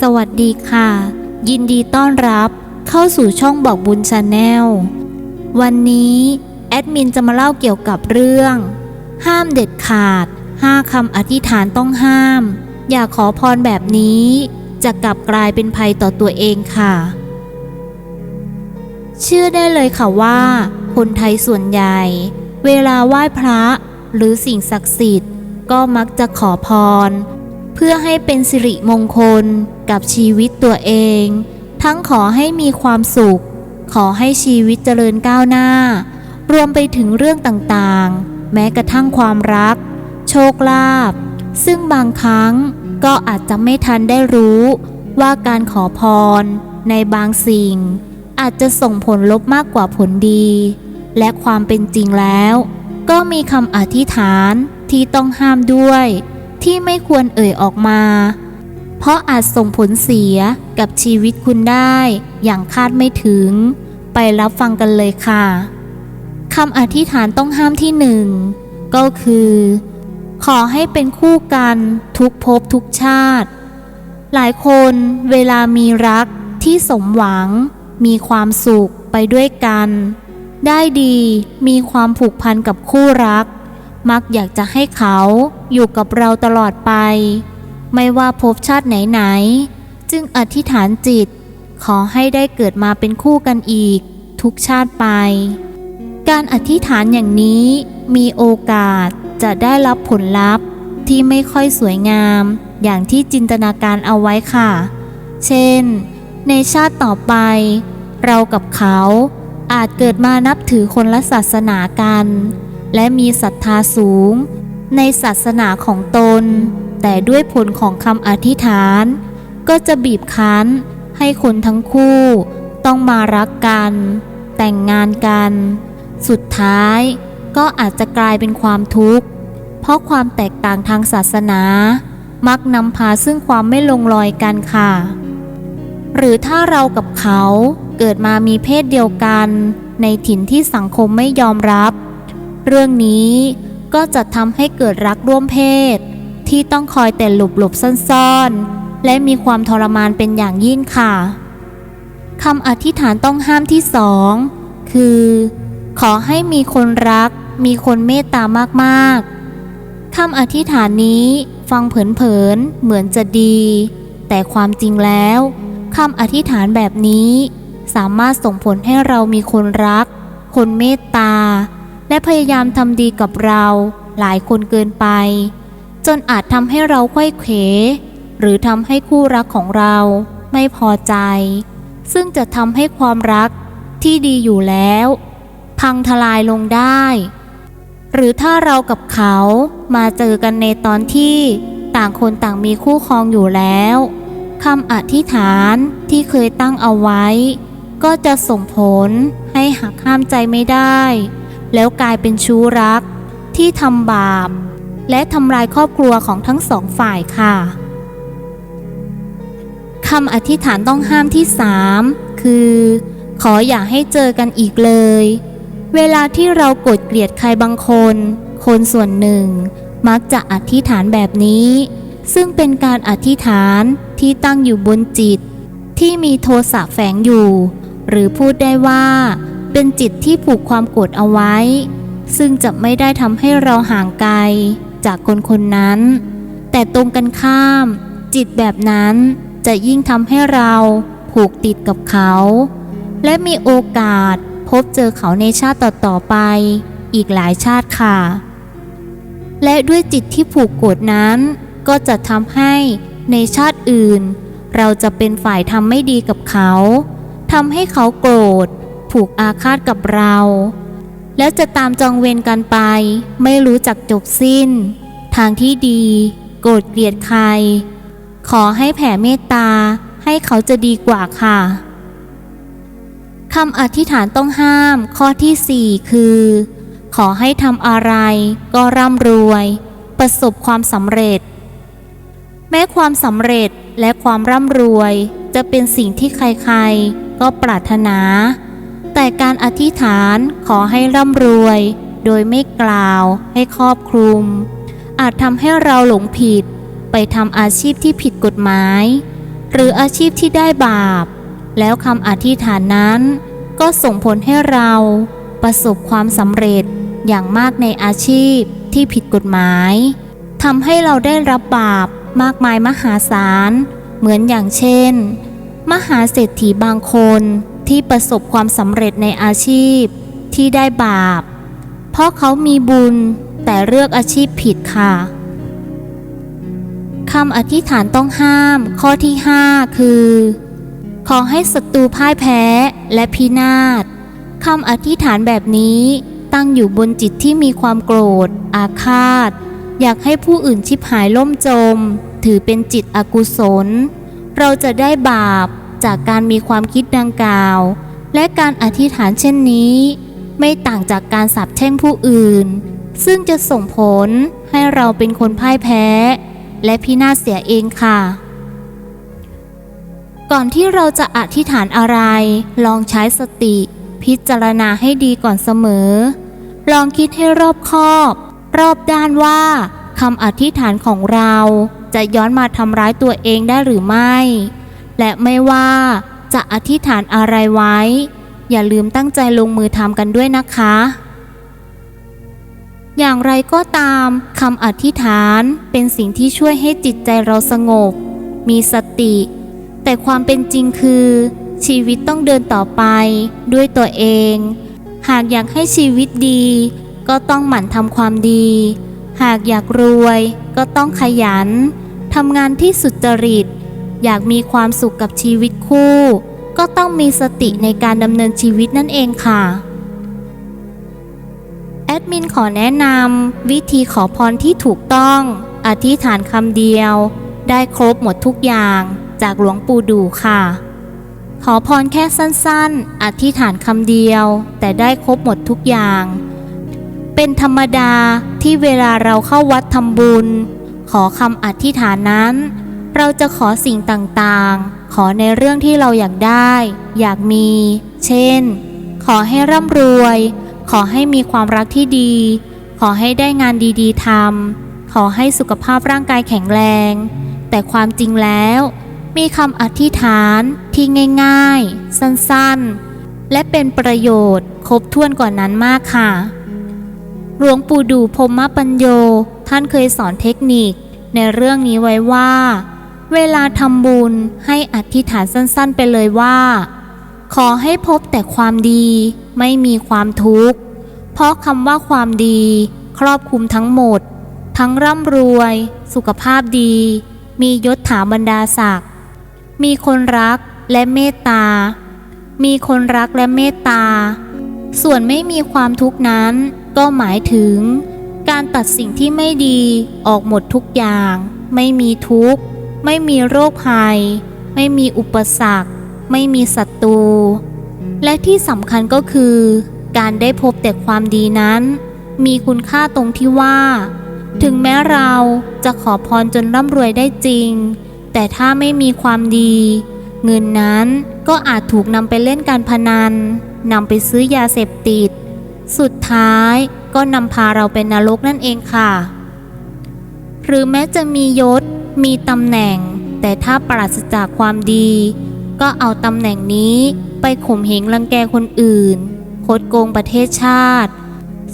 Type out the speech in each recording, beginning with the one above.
สวัสดีค่ะ ยินดีต้อนรับเข้าสู่ช่องบอกบุญชาแนล วันนี้ แอดมินจะมาเล่าเกี่ยวกับเรื่อง ห้ามเด็ดขาด 5คำอธิษฐานต้องห้าม อย่าขอพรแบบนี้ จะกลับกลายเป็นภัยต่อตัวเองค่ะ เชื่อได้เลยค่ะว่า คนไทยส่วนใหญ่ เวลาไหว้พระหรือสิ่งศักดิ์สิทธิ์ ก็มักจะขอพร เพื่อให้เป็นสิริมงคล กับชีวิตตัวเอง ทั้งขอให้มีความสุข ขอให้ชีวิตเจริญก้าวหน้า รวมไปถึงเรื่องต่างๆ แม้กระทั่งความรัก โชคลาภซึ่งบางครั้งก็อาจจะไม่ทันได้รู้ว่าการขอพร ในบางสิ่ง อาจจะส่งผลลบมากกว่าผลดี และความเป็นจริงแล้ว ก็มีคำอธิษฐานที่ต้องห้ามด้วย ที่ไม่ควรเอ่ยออกมา เพราะอาจส่งผลเสียกับชีวิตคุณได้อย่างคาดไม่ถึง ไปรับฟังกันเลยค่ะคำอธิษฐานต้องห้ามที่หนึ่งก็คือ ขอให้เป็นคู่กันทุกภพทุกชาติ หลายคนเวลามีรักที่สมหวัง มีความสุขไปด้วยกัน ได้ดีมีความผูกพันกับคู่รัก มักอยากจะให้เขาอยู่กับเราตลอดไป ไม่ว่าภพชาติไหนๆจึงอธิษฐานจิต ขอให้ได้เกิดมาเป็นคู่กันอีก ทุกชาติไป การอธิษฐานอย่างนี้มีโอกาสจะได้รับผลลัพธ์ที่ไม่ค่อยสวยงาม อย่างที่จินตนาการเอาไว้ค่ะ เช่น ในชาติต่อไป เรากับเขาอาจเกิดมานับถือคนละศาสนากัน และมีศรัทธาสูง ในศาสนาของตน แต่ด้วยผลของคำอธิษฐาน ก็จะบีบคั้น ให้คนทั้งคู่ ต้องมารักกัน แต่งงานกัน สุดท้ายก็อาจจะกลายเป็นความทุกข์ เพราะความแตกต่างทางศาสนา มักนำพาซึ่งความไม่ลงรอยกันค่ะ หรือถ้าเรากับเขาเกิดมามีเพศเดียวกัน ในถิ่นที่สังคมไม่ยอมรับ เรื่องนี้ก็จะทำให้เกิดรักร่วมเพศ ที่ต้องคอยแต่หลบหลบซ่อนๆ และมีความทรมานเป็นอย่างยิ่งค่ะคำอธิษฐานต้องห้ามที่สองคือ ขอให้มีคนรัก มีคนเมตตามากๆคำอธิษฐานนี้ฟังเผินๆเหมือนจะดี แต่ความจริงแล้วคำอธิษฐานแบบนี้สามารถส่งผลให้เรามีคนรัก คนเมตตา และพยายามทำดีกับเราหลายคนเกินไป จนอาจทำให้เราค่อยเขวหรือทำให้คู่รักของเราไม่พอใจ ซึ่งจะทำให้ความรักที่ดีอยู่แล้ว พังทลายลงได้ หรือถ้าเรากับเขามาเจอกันในตอนที่ต่างคนต่างมีคู่ครองอยู่แล้วคำอธิษฐานที่เคยตั้งเอาไว้ ก็จะส่งผลให้หักห้ามใจไม่ได้ แล้วกลายเป็นชู้รักที่ทำบาป และทำลายครอบครัวของทั้งสองฝ่ายค่ะคำอธิษฐานต้องห้ามที่สามคือ ขออย่าให้เจอกันอีกเลย เวลาที่เราโกรธเกลียดใครบางคน คนส่วนหนึ่ง มักจะอธิษฐานแบบนี้ ซึ่งเป็นการอธิษฐานที่ตั้งอยู่บนจิต ที่มีโทสะแฝงอยู่ หรือพูดได้ว่า เป็นจิตที่ผูกความโกรธเอาไว้ ซึ่งจะไม่ได้ทำให้เราห่างไกล จากคนคนนั้น แต่ตรงกันข้าม จิตแบบนั้นจะยิ่งทำให้เราผูกติดกับเขา และมีโอกาสพบเจอเขาในชาติต่อๆไป อีกหลายชาติค่ะ และด้วยจิตที่ผูกโกรธนั้น ก็จะทำให้ในชาติอื่น เราจะเป็นฝ่ายทำไม่ดีกับเขาทำให้เขาโกรธ ผูกอาฆาตกับเรา แล้วจะตามจองเวรกันไป ไม่รู้จักจบสิ้น ทางที่ดี โกรธเกลียดใคร ขอให้แผ่เมตตา ให้เขาจะดีกว่าค่ะคำอธิษฐานต้องห้ามข้อที่4คือ ขอให้ทำอะไรก็ร่ำรวย ประสบความสำเร็จ แม้ความสำเร็จและความร่ำรวย จะเป็นสิ่งที่ใครๆ ก็ปรารถนา แต่การอธิษฐานขอให้ร่ำรวย โดยไม่กล่าวให้ครอบคลุม อาจทำให้เราหลงผิด ไปทำอาชีพที่ผิดกฎหมาย หรืออาชีพที่ได้บาป แล้วคำอธิษฐานนั้นก็ส่งผลให้เราประสบความสำเร็จอย่างมากในอาชีพที่ผิดกฎหมายทำให้เราได้รับบาปมากมายมหาศาล เหมือนอย่างเช่น มหาเศรษฐีบางคน ที่ประสบความสำเร็จในอาชีพที่ได้บาป เพราะเขามีบุญแต่เลือกอาชีพผิดค่ะคำอธิษฐานต้องห้าม ข้อที่ 5 คือ ขอให้ศัตรูพ่ายแพ้และพินาศคำอธิษฐานแบบนี้ตั้งอยู่บนจิตที่มีความโกรธ อาฆาต อยากให้ผู้อื่นชิบหายล่มจม ถือเป็นจิตอกุศล เราจะได้บาป จากการมีความคิดดังกล่าว และการอธิษฐานเช่นนี้ ไม่ต่างจากการสาปแช่งผู้อื่น ซึ่งจะส่งผลให้เราเป็นคนพ่ายแพ้ และพินาศเสียเองค่ะ ก่อนที่เราจะอธิษฐานอะไร ลองใช้สติ พิจารณาให้ดีก่อนเสมอ ลองคิดให้รอบคอบ รอบด้านว่าคำอธิษฐานของเราจะย้อนมาทำร้ายตัวเองได้หรือไม่ และไม่ว่าจะอธิษฐานอะไรไว้ อย่าลืมตั้งใจลงมือทำกันด้วยนะคะ อย่างไรก็ตามคำอธิษฐานเป็นสิ่งที่ช่วยให้จิตใจเราสงบ มีสติ แต่ความเป็นจริงคือ ชีวิตต้องเดินต่อไปด้วยตัวเอง หากอยากให้ชีวิตดี ก็ต้องหมั่นทำความดี หากอยากรวยก็ต้องขยันทำงานที่สุจริต อยากมีความสุขกับชีวิตคู่ ก็ต้องมีสติในการดำเนินชีวิตนั่นเองค่ะ แอดมินขอแนะนำวิธีขอพรที่ถูกต้อง อธิษฐานคำเดียว ได้ครบหมดทุกอย่างจากหลวงปู่ดูค่ะ ขอพรแค่สั้นๆ อธิษฐานคำเดียว แต่ได้ครบหมดทุกอย่าง เป็นธรรมดาที่เวลาเราเข้าวัดทำบุญ ขอคำอธิษฐานนั้น เราจะขอสิ่งต่างๆ ขอในเรื่องที่เราอยากได้ อยากมี เช่น ขอให้ร่ำรวย ขอให้มีความรักที่ดี ขอให้ได้งานดีๆทำขอให้สุขภาพร่างกายแข็งแรง แต่ความจริงแล้ว มีคำอธิษฐานที่ง่าย ๆ สั้นๆ และเป็นประโยชน์ครบถ้วนกว่านั้นมากค่ะ หลวงปู่ดูพรหมปัญโย ท่านเคยสอนเทคนิคในเรื่องนี้ไว้ว่า เวลาทำบุญให้อธิษฐานสั้นๆไปเลยว่า ขอให้พบแต่ความดีไม่มีความทุกข์ เพราะคำว่าความดี ครอบคลุมทั้งหมด ทั้งร่ำรวย สุขภาพดี มียศถาบรรดาศักดิ์มีคนรักและเมตตา มีคนรักและเมตตา ส่วนไม่มีความทุกข์นั้น ก็หมายถึง การตัดสิ่งที่ไม่ดีออกหมดทุกอย่าง ไม่มีทุกข์ ไม่มีโรคภัย ไม่มีอุปสรรค ไม่มีศัตรู และที่สำคัญก็คือ การได้พบแต่ความดีนั้น มีคุณค่าตรงที่ว่า ถึงแม้เราจะขอพรจนร่ำรวยได้จริง แต่ถ้าไม่มีความดี เงินนั้นก็อาจถูกนำไปเล่นการพนันนำไปซื้อยาเสพติด สุดท้ายก็นำพาเราเป็นนรกนั่นเองค่ะ หรือแม้จะมียศ มีตำแหน่ง แต่ถ้าปราศจากความดี ก็เอาตำแหน่งนี้ไปข่มเหงรังแกคนอื่นคดโกงประเทศชาติ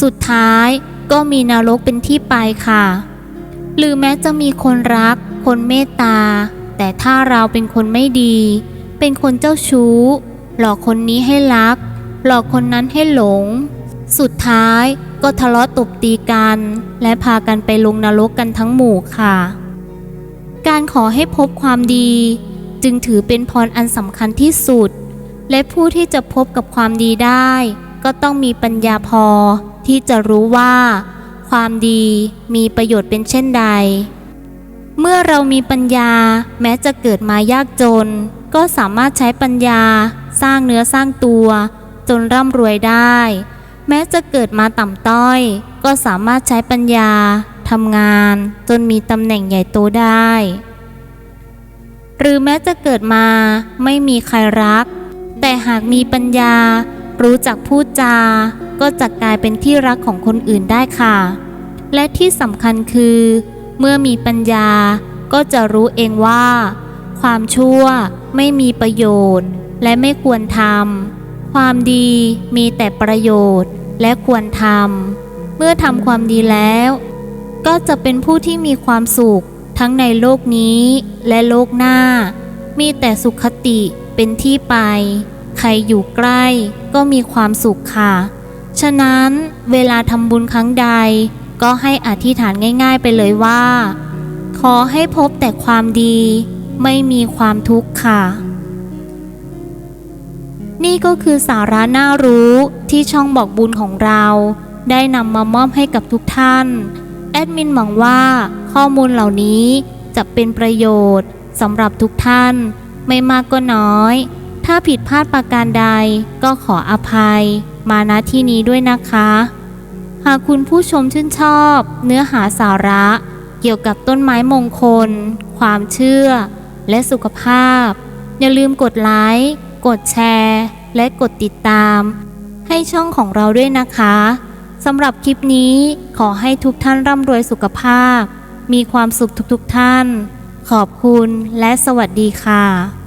สุดท้ายก็มีนรกเป็นที่ไปค่ะ หรือแม้จะมีคนรัก คนเมตตา แต่ถ้าเราเป็นคนไม่ดี เป็นคนเจ้าชู้ หลอกคนนี้ให้รัก หลอกคนนั้นให้หลง สุดท้ายก็ทะเลาะตบตีกัน และพากันไปลงนรกกันทั้งหมู่ค่ะ การขอให้พบความดี จึงถือเป็นพรอันสำคัญที่สุด และผู้ที่จะพบกับความดีได้ ก็ต้องมีปัญญาพอที่จะรู้ว่า ความดีมีประโยชน์เป็นเช่นใด เมื่อเรามีปัญญาแม้จะเกิดมายากจน ก็สามารถใช้ปัญญาสร้างเนื้อสร้างตัว จนร่ำรวยได้ แม้จะเกิดมาต่ำต้อย ก็สามารถใช้ปัญญา ทำงาน จนมีตำแหน่งใหญ่โตได้ หรือแม้จะเกิดมาไม่มีใครรัก แต่หากมีปัญญา รู้จักพูดจา ก็จะกลายเป็นที่รักของคนอื่นได้ค่ะ และที่สำคัญคือ เมื่อมีปัญญาก็จะรู้เองว่า ความชั่วไม่มีประโยชน์ และไม่ควรทำความดีมีแต่ประโยชน์และควรทำเมื่อทำความดีแล้ว ก็จะเป็นผู้ที่มีความสุข ทั้งในโลกนี้และโลกหน้า มีแต่สุขติเป็นที่ไป ใครอยู่ใกล้ก็มีความสุขค่ะ ฉะนั้นเวลาทำบุญครั้งใด ก็ให้อธิษฐานง่าย ๆ ไปเลยว่า ขอให้พบแต่ความดี ไม่มีความทุกข์ค่ะนี่ก็คือสาระน่ารู้ที่ช่องบอกบุญของเรา ได้นำมามอบให้กับทุกท่าน ดมินหวังว่าข้อมูลเหล่านี้จะเป็นประโยชน์สำหรับทุกท่านไม่มากก็น้อย ถ้าผิดพลาดประการใดก็ขออภัย มาณที่นี้ด้วยนะคะ หากคุณผู้ชมชื่นชอบ เนื้อหาสาระ เกี่ยวกับต้นไม้มงคล ความเชื่อ และสุขภาพ อย่าลืมกดไลค์กดแชร์ และกดติดตาม ให้ช่องของเราด้วยนะคะ สำหรับคลิปนี้ขอให้ทุกท่านร่ำรวยสุขภาพ มีความสุขทุกๆท่าน ขอบคุณและสวัสดีค่ะ